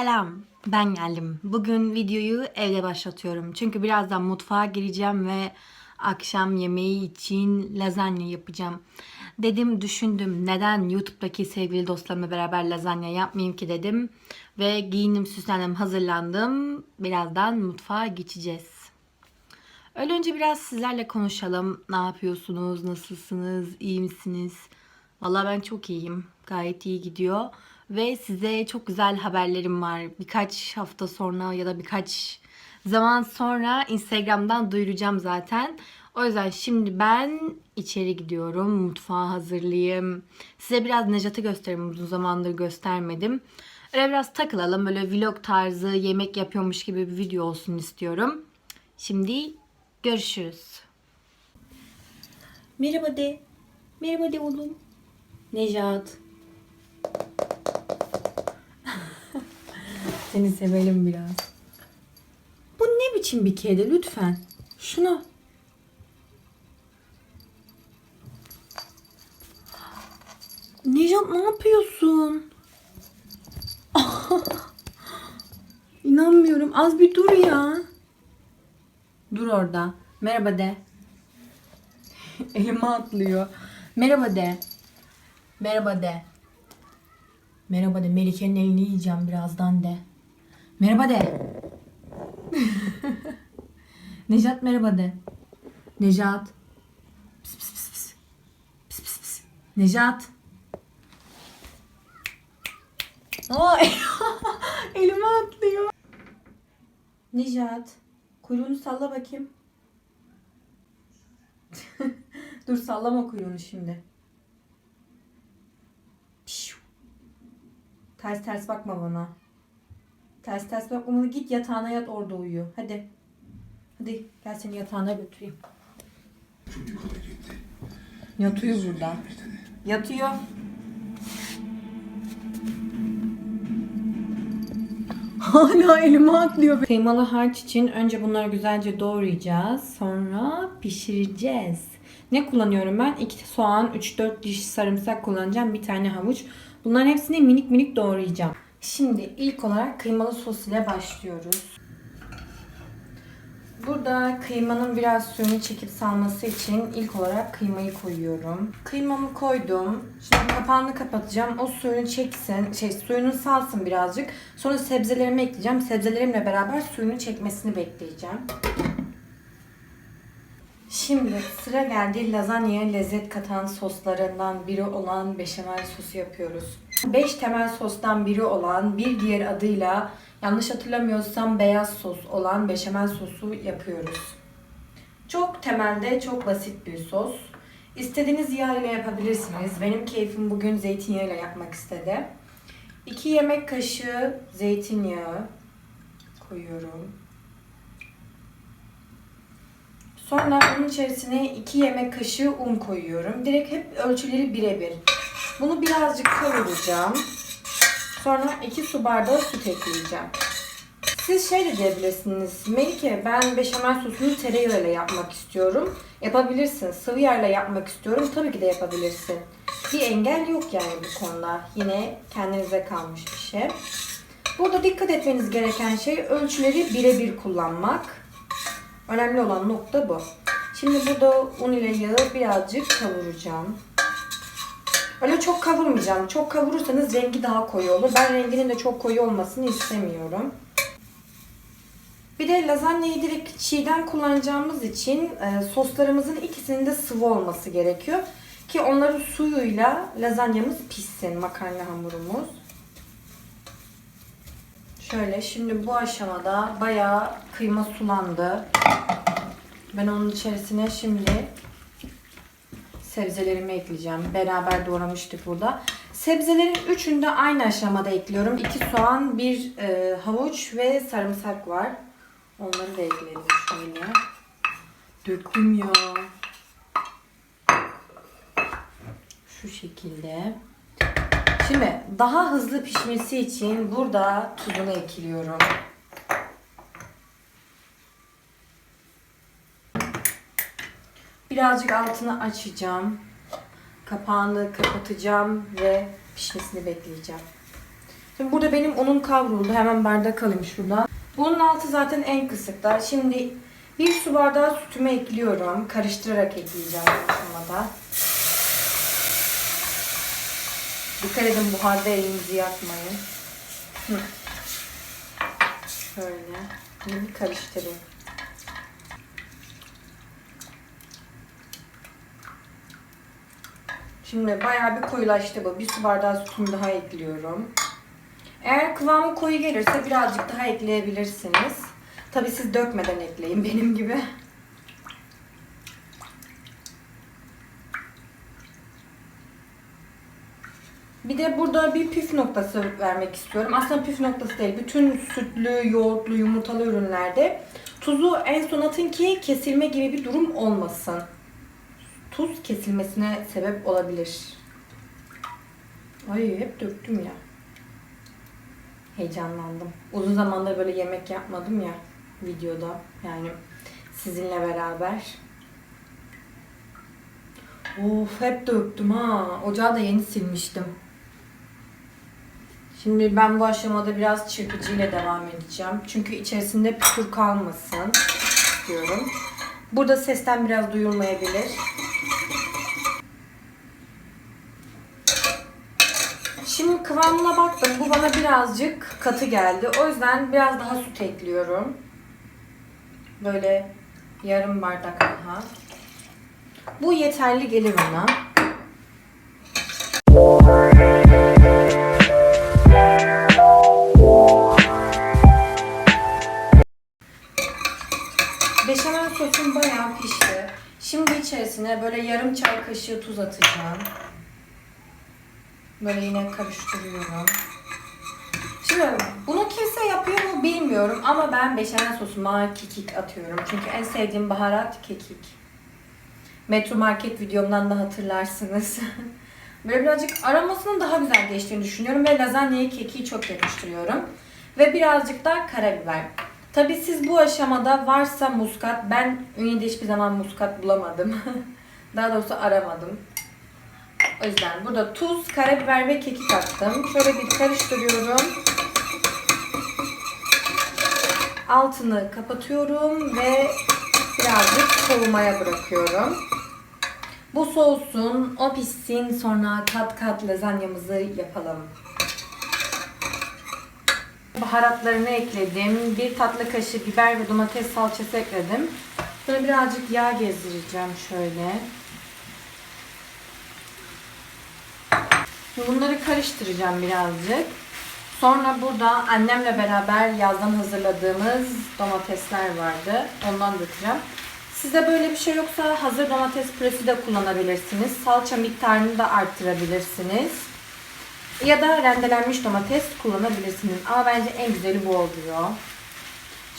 Selam, ben geldim. Bugün videoyu evde başlatıyorum. Çünkü birazdan mutfağa gireceğim ve akşam yemeği için lazanya yapacağım. Dedim, düşündüm neden YouTube'daki sevgili dostlarımla beraber lazanya yapmayayım ki dedim. Ve giyindim, süslendim, hazırlandım. Birazdan mutfağa geçeceğiz. Öyle önce biraz sizlerle konuşalım. Ne yapıyorsunuz? Nasılsınız? iyi misiniz? Vallahi ben çok iyiyim. Gayet iyi gidiyor. Ve size çok güzel haberlerim var. Birkaç hafta sonra ya da birkaç zaman sonra Instagram'dan duyuracağım zaten. O yüzden şimdi ben içeri gidiyorum. Mutfağı hazırlayayım. Size biraz Necat'ı göstereyim. Uzun zamandır göstermedim. Öyle biraz takılalım. Böyle vlog tarzı yemek yapıyormuş gibi bir video olsun istiyorum. Şimdi görüşürüz. Merhaba de. Merhaba de oğlum. Necat. Seni sevelim biraz. Bu ne biçim bir kedi lütfen. Şunu. Necat ne yapıyorsun? İnanmıyorum. Az bir dur ya. Dur orada. Merhaba de. Elime atlıyor. Merhaba de. Merhaba de. Merhaba de. Melike'nin elini yiyeceğim birazdan de. Merhaba de. Nejat merhaba de. Nejat. Pis pis pis pis. Pis pis pis. Nejat. Ay. Elime atlıyor. Nejat. Kuyruğunu salla bakayım. Dur sallama kuyruğunu şimdi. Ters ters bakma bana. Ters ters bakma bana. Git yatağına yat orada uyu. Hadi. Hadi gel seni yatağına götüreyim. Yatıyor burada. Yatıyor. Hala elime atlıyor. Kıymalı harç için önce bunları güzelce doğrayacağız. Sonra pişireceğiz. Ne kullanıyorum ben? 2 soğan, 3-4 diş sarımsak kullanacağım. Bir tane havuç. Bunların hepsini minik minik doğrayacağım. Şimdi ilk olarak kıymalı sos ile başlıyoruz. Burada kıymanın biraz suyunu çekip salması için ilk olarak kıymayı koyuyorum. Kıymamı koydum. Şimdi kapağını kapatacağım. O suyunu çeksin, şey suyunu salsın birazcık. Sonra sebzelerimi ekleyeceğim. Sebzelerimle beraber suyunu çekmesini bekleyeceğim. Şimdi sıra geldi lazanyaya lezzet katan soslarından biri olan beşamel sosu yapıyoruz. 5 temel sostan biri olan bir diğer adıyla yanlış hatırlamıyorsam beyaz sos olan beşamel sosu yapıyoruz. Çok temelde çok basit bir sos. İstediğiniz yağ ile yapabilirsiniz. Benim keyfim bugün zeytinyağıyla yapmak istedi. 2 yemek kaşığı zeytinyağı koyuyorum. Sonra bunun içerisine 2 yemek kaşığı un koyuyorum. Direkt hep ölçüleri birebir. Bunu birazcık kavuracağım. Sonra 2 su bardağı süt ekleyeceğim. Siz şey de diyebilirsiniz. Melike ben beşamel sosunu tereyağıyla yapmak istiyorum. Yapabilirsin. Sıvı yağla yapmak istiyorum. Tabii ki de yapabilirsin. Bir engel yok yani bu konuda. Yine kendinize kalmış bir şey. Burada dikkat etmeniz gereken şey ölçüleri birebir kullanmak. Önemli olan nokta bu. Şimdi burada un ile yağı birazcık kavuracağım. Öyle çok kavurmayacağım. Çok kavurursanız rengi daha koyu olur. Ben renginin de çok koyu olmasını istemiyorum. Bir de lazanyayı direkt çiğden kullanacağımız için e, soslarımızın ikisinin de sıvı olması gerekiyor. Ki onların suyuyla lazanyamız pişsin makarna hamurumuz. Şöyle şimdi bu aşamada bayağı kıyma sulandı. Ben onun içerisine şimdi sebzelerimi ekleyeceğim. Beraber doğramıştık burada. Sebzelerin üçünü de aynı aşamada ekliyorum. 2 soğan, bir e, havuç ve sarımsak var. Onları da ekleyelim şöyle. Döktüm ya. Şu şekilde. Şimdi daha hızlı pişmesi için burada tuzunu ekliyorum. Birazcık altını açacağım. Kapağını kapatacağım ve pişmesini bekleyeceğim. Şimdi burada benim unum kavruldu. Hemen bardak alayım şuradan. Bunun altı zaten en kısıkta. Şimdi bir su bardağı sütümü ekliyorum. Karıştırarak ekleyeceğim bu aşamada. Dikkat edin buharda elinizi yakmayın. Hı. Şöyle. Şimdi bir karıştırayım. Şimdi bayağı bir koyulaştı bu. Bir su bardağı sütümü daha ekliyorum. Eğer kıvamı koyu gelirse birazcık daha ekleyebilirsiniz. Tabi siz dökmeden ekleyin benim gibi. Bir de burada bir püf noktası vermek istiyorum. Aslında püf noktası değil. Bütün sütlü, yoğurtlu, yumurtalı ürünlerde tuzu en son atın ki kesilme gibi bir durum olmasın. Tuz kesilmesine sebep olabilir. Ay hep döktüm ya. Heyecanlandım. Uzun zamandır böyle yemek yapmadım ya videoda. Yani sizinle beraber. Of hep döktüm ha. Ocağı da yeni silmiştim. Şimdi ben bu aşamada biraz çırpıcıyla devam edeceğim. Çünkü içerisinde pütür kalmasın istiyorum. Burada sesten biraz duyulmayabilir. Şimdi baktım. Bu bana birazcık katı geldi. O yüzden biraz daha süt ekliyorum. Böyle yarım bardak daha. Bu yeterli gelir ona. Beşamel sosum bayağı pişti. Şimdi içerisine böyle yarım çay kaşığı tuz atacağım. Böyle yine karıştırıyorum. Şimdi bunu kimse yapıyor mu bilmiyorum ama ben beşamel sosuma kekik atıyorum. Çünkü en sevdiğim baharat kekik. Metro Market videomdan da hatırlarsınız. Böyle birazcık aromasının daha güzel geçtiğini düşünüyorum ve lazanyayı kekiği çok yakıştırıyorum. Ve birazcık da karabiber. Tabi siz bu aşamada varsa muskat, ben Ünye'de hiçbir zaman muskat bulamadım. daha doğrusu aramadım. O yüzden burada tuz, karabiber ve kekik attım. Şöyle bir karıştırıyorum. Altını kapatıyorum ve birazcık soğumaya bırakıyorum. Bu soğusun, o pişsin sonra kat kat lazanyamızı yapalım. Baharatlarını ekledim. Bir tatlı kaşığı biber ve domates salçası ekledim. Sonra birazcık yağ gezdireceğim şöyle. Bunları karıştıracağım birazcık. Sonra burada annemle beraber yazdan hazırladığımız domatesler vardı. Ondan dökeceğim. Sizde böyle bir şey yoksa hazır domates püresi de kullanabilirsiniz. Salça miktarını da arttırabilirsiniz. Ya da rendelenmiş domates kullanabilirsiniz. Ama bence en güzeli bu oluyor.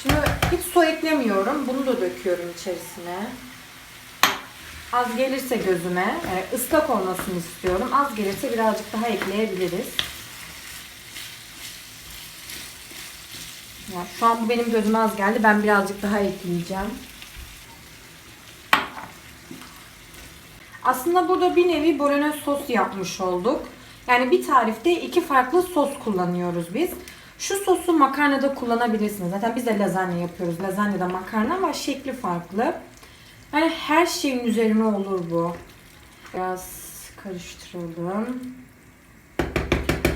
Şimdi hiç su eklemiyorum. Bunu da döküyorum içerisine. Az gelirse gözüme, yani ıslak olmasını istiyorum. Az gelirse birazcık daha ekleyebiliriz. Ya şu an bu benim gözüme az geldi. Ben birazcık daha ekleyeceğim. Aslında burada bir nevi bolognese sos yapmış olduk. Yani bir tarifte iki farklı sos kullanıyoruz biz. Şu sosu makarnada kullanabilirsiniz. Zaten biz de lazanya yapıyoruz. Lazanyada makarna ama şekli farklı. Yani her şeyin üzerine olur bu. Biraz karıştıralım.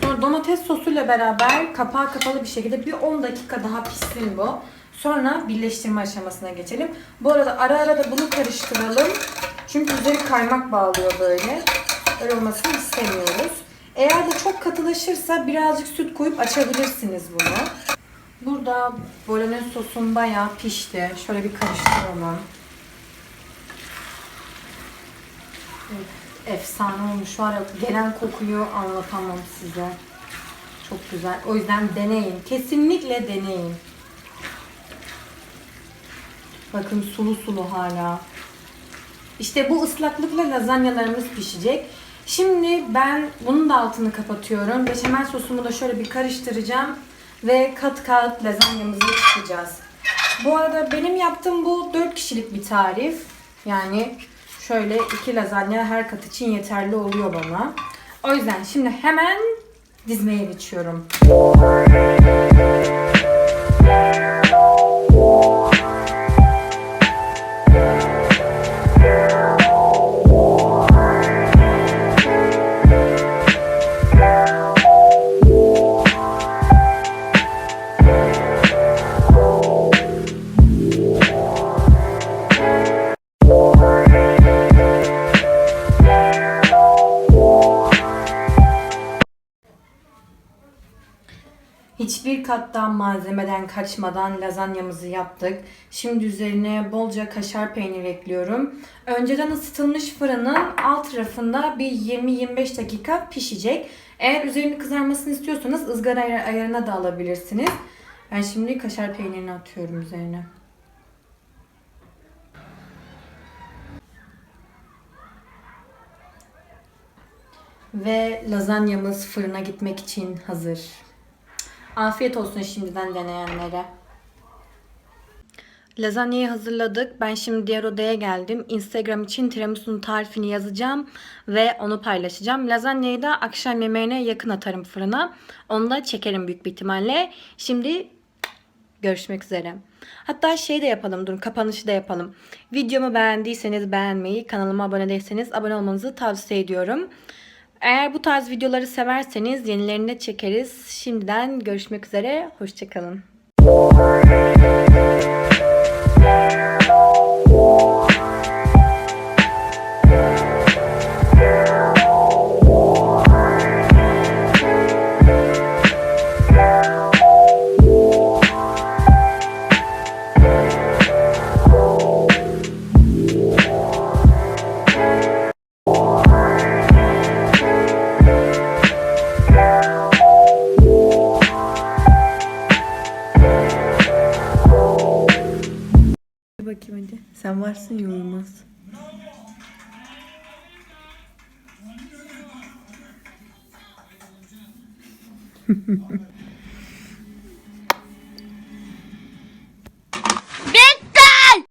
Sonra domates sosuyla beraber kapağı kapalı bir şekilde bir 10 dakika daha pişsin bu. Sonra birleştirme aşamasına geçelim. Bu arada ara ara da bunu karıştıralım. Çünkü üzeri kaymak bağlıyor böyle. Öyle olmasını istemiyoruz. Eğer de çok katılaşırsa birazcık süt koyup açabilirsiniz bunu. Burada bolognese sosum bayağı pişti. Şöyle bir karıştıralım. Efsane olmuş var ya gelen kokuyu anlatamam size. Çok güzel. O yüzden deneyin. Kesinlikle deneyin. Bakın sulu sulu hala. İşte bu ıslaklıkla lazanyalarımız pişecek. Şimdi ben bunun da altını kapatıyorum. Beşamel sosumu da şöyle bir karıştıracağım. Ve kat kat lazanyamızı çıkacağız. Bu arada benim yaptığım bu 4 kişilik bir tarif. Yani şöyle iki lazanya her kat için yeterli oluyor bana. O yüzden şimdi hemen dizmeye geçiyorum. Hiçbir kattan malzemeden kaçmadan lazanyamızı yaptık. Şimdi üzerine bolca kaşar peynir ekliyorum. Önceden ısıtılmış fırının alt tarafında bir 20-25 dakika pişecek. Eğer üzerinin kızarmasını istiyorsanız ızgara ayar- ayarına da alabilirsiniz. Ben şimdi kaşar peynirini atıyorum üzerine. Ve lazanyamız fırına gitmek için hazır. Afiyet olsun şimdiden deneyenlere. Lazanyayı hazırladık. Ben şimdi diğer odaya geldim. Instagram için tiramisu'nun tarifini yazacağım ve onu paylaşacağım. Lazanyayı da akşam yemeğine yakın atarım fırına. Onu da çekerim büyük bir ihtimalle. Şimdi görüşmek üzere. Hatta şey de yapalım, durun kapanışı da yapalım. Videomu beğendiyseniz beğenmeyi, kanalıma abone değilseniz abone olmanızı tavsiye ediyorum. Eğer bu tarz videoları severseniz yenilerini de çekeriz. Şimdiden görüşmek üzere. Hoşçakalın. Ya uyumaz.